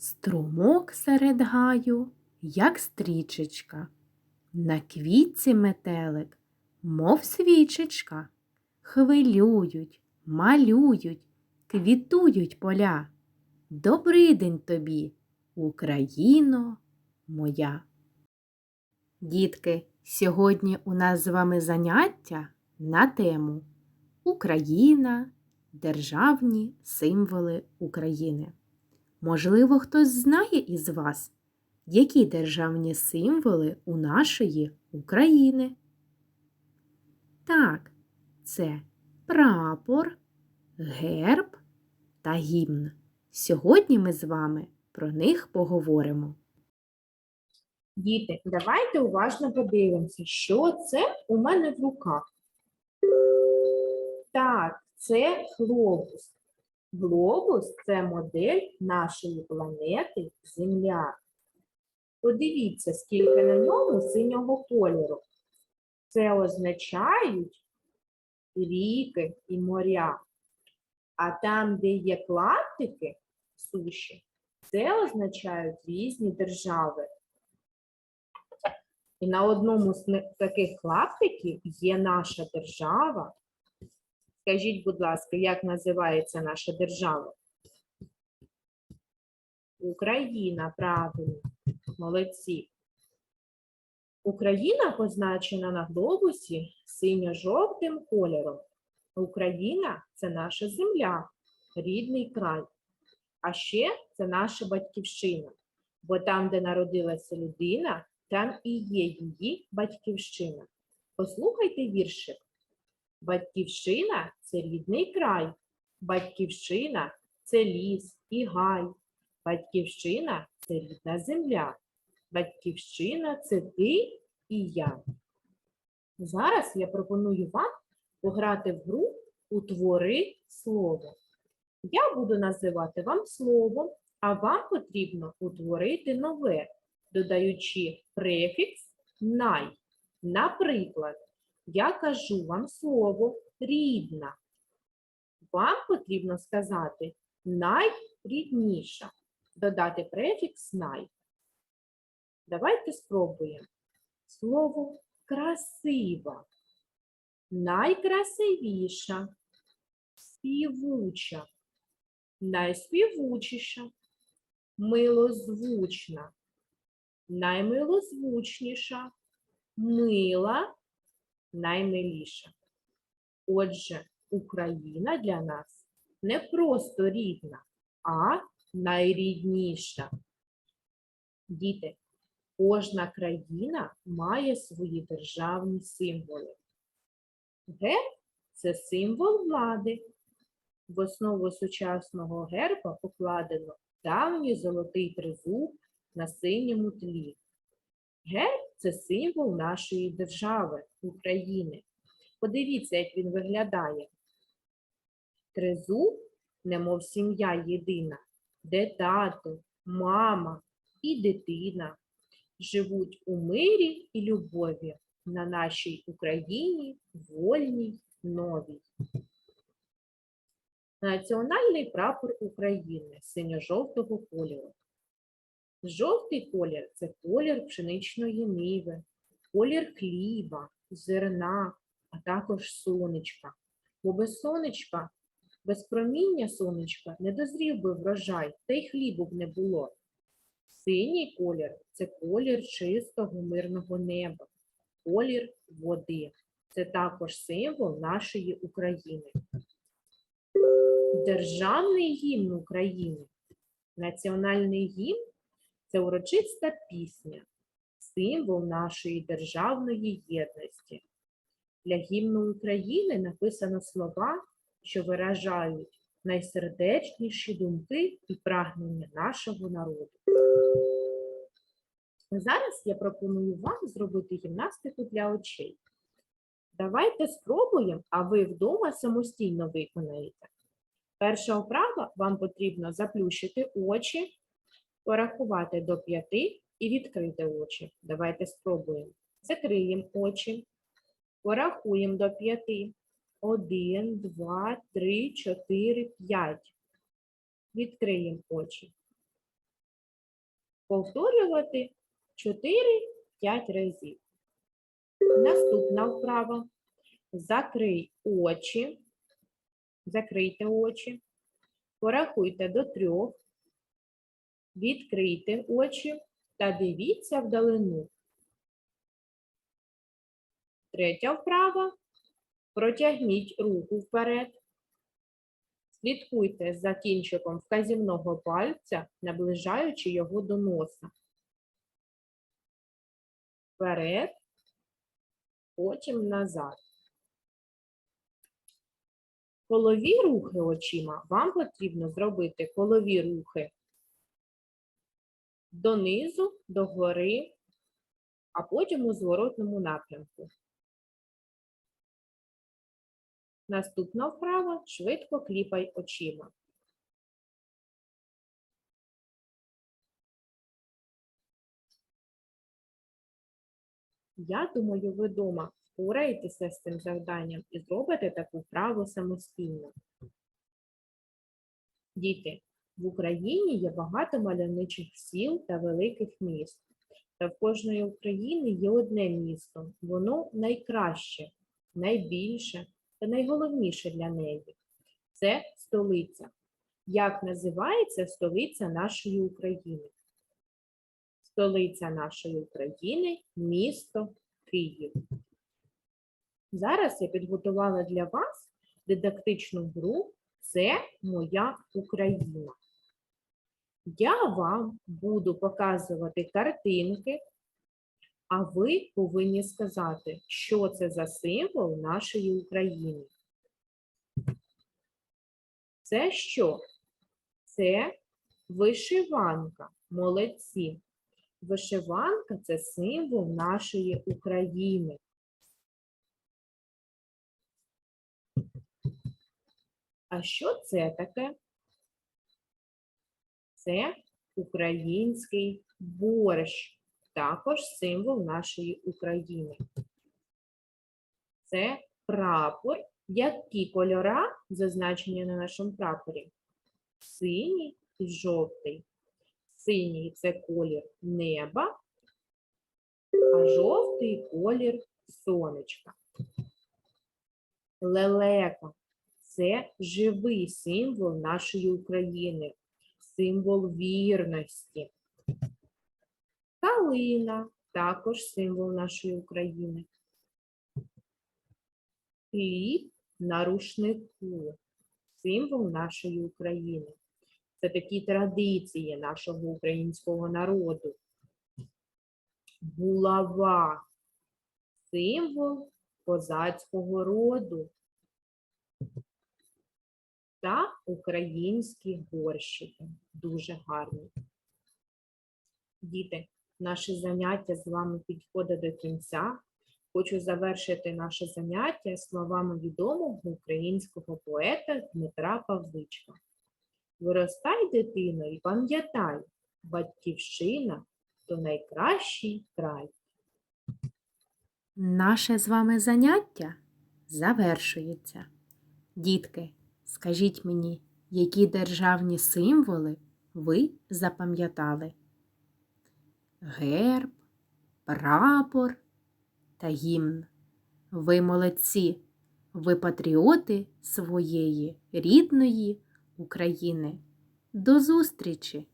Струмок серед гаю, як стрічечка, на квітці метелик, мов свічечка, хвилюють, малюють, квітують поля. Добрий день тобі, Україно моя. Дітки, сьогодні у нас з вами заняття на тему Україна, державні символи України. Можливо, хтось знає із вас, які державні символи у нашої України? Так, це прапор, герб та гімн. Сьогодні ми з вами про них поговоримо. Діти, давайте уважно подивимося, що це у мене в руках. Так, це глобус. Глобус це модель нашої планети Земля. Подивіться, скільки на ньому синього кольору. Це означають ріки і моря. А там, де є клаптики суші, це означають різні держави. І на одному з таких клаптиків є наша держава. Скажіть, будь ласка, як називається наша держава? Україна, правильно. Молодці. Україна позначена на глобусі синьо-жовтим кольором. Україна це наша земля, рідний край. А ще це наша батьківщина. Бо там, де народилася людина, там і є її батьківщина. Послухайте віршик. Батьківщина це рідний край. Батьківщина це ліс і гай. Батьківщина це рідна земля. Батьківщина це ти і я. Зараз я пропоную вам пограти в гру Утвори слово. Я буду називати вам слово, а вам потрібно утворити нове, додаючи префікс най. Наприклад, я кажу вам слово рідна. Вам потрібно сказати найрідніша, додати префікс най. Давайте спробуємо. Слово красива, найкрасивіша, співуча, найспівучіша, милозвучна, наймилозвучніша, мила, наймиліша. Отже, Україна для нас не просто рідна, а найрідніша. Діти, кожна країна має свої державні символи. Герб це символ влади. В основу сучасного герба покладено давній золотий тризуб на синьому тлі. Герб це символ нашої держави, України. Подивіться, як він виглядає. Тризуб, немов сім'я єдина, де тато, мама і дитина живуть у мирі і любові на нашій Україні вольній новій. Національний прапор України синьо-жовтого кольору. Жовтий колір це колір пшеничної ниви, колір хліба, зерна, а також сонечка. Бо без сонечка, без проміння сонечка не дозрів би врожай, та й хлібу б не було. Синій колір це колір чистого мирного неба, колір води. Це також символ нашої України. Державний гімн України. Національний гімн це урочиста пісня, символ нашої державної єдності. Для гімну України написано слова, що виражають найсердечніші думки і прагнення нашого народу. Зараз я пропоную вам зробити гімнастику для очей. Давайте спробуємо, а ви вдома самостійно виконаєте. Перша вправа вам потрібно заплющити очі, порахувати до п'яти і відкрити очі. Давайте спробуємо. Закриємо очі, порахуємо до п'яти. Один, два, три, чотири, п'ять. Відкриємо очі. повторювати 4-5 разів. Наступна вправа. Закрий очі. Закрийте очі. Порахуйте до трьох. Відкрийте очі та дивіться вдалину. Третя вправа. Протягніть руку вперед. Слідкуйте за кінчиком вказівного пальця, наближаючи його до носа. Вперед, потім назад. Колові рухи очима вам потрібно зробити колові рухи донизу, догори, а потім у зворотному напрямку. Наступна вправа швидко кліпай очима. Я думаю, ви вдома впораєтеся з цим завданням і зробите таку вправу самостійно. Діти, в Україні є багато мальовничих сіл та великих міст. Та в кожної України є одне місто. Воно найкраще, найбільше та найголовніше для неї. Це столиця. Як називається столиця нашої України? Столиця нашої України місто Київ. Зараз я підготувала для вас дидактичну гру Це моя Україна. Я вам буду показувати картинки, а ви повинні сказати, що це за символ нашої України. Це що? Це вишиванка. Молодці. Вишиванка це символ нашої України. А що це таке? Це український борщ, також символ нашої України. Це прапор. Які кольора зазначені на нашому прапорі? Синій і жовтий. Синій це колір неба, а жовтий колір сонечка. Лелека це живий символ нашої України, символ вірності. Калина також символ нашої України. Хліб на рушнику символ нашої України. Це такі традиції нашого українського народу. Булава символ козацького роду та українські горщики. Дуже гарні. Діти, наше заняття з вами підходить до кінця. Хочу завершити наше заняття словами відомого українського поета Дмитра Павличка. Виростай, дитино, і пам'ятай, батьківщина то найкращий край. Наше з вами заняття завершується. Дітки, скажіть мені, які державні символи ви запам'ятали? Герб, прапор та гімн. Ви молодці, ви патріоти своєї рідної України. До зустрічі!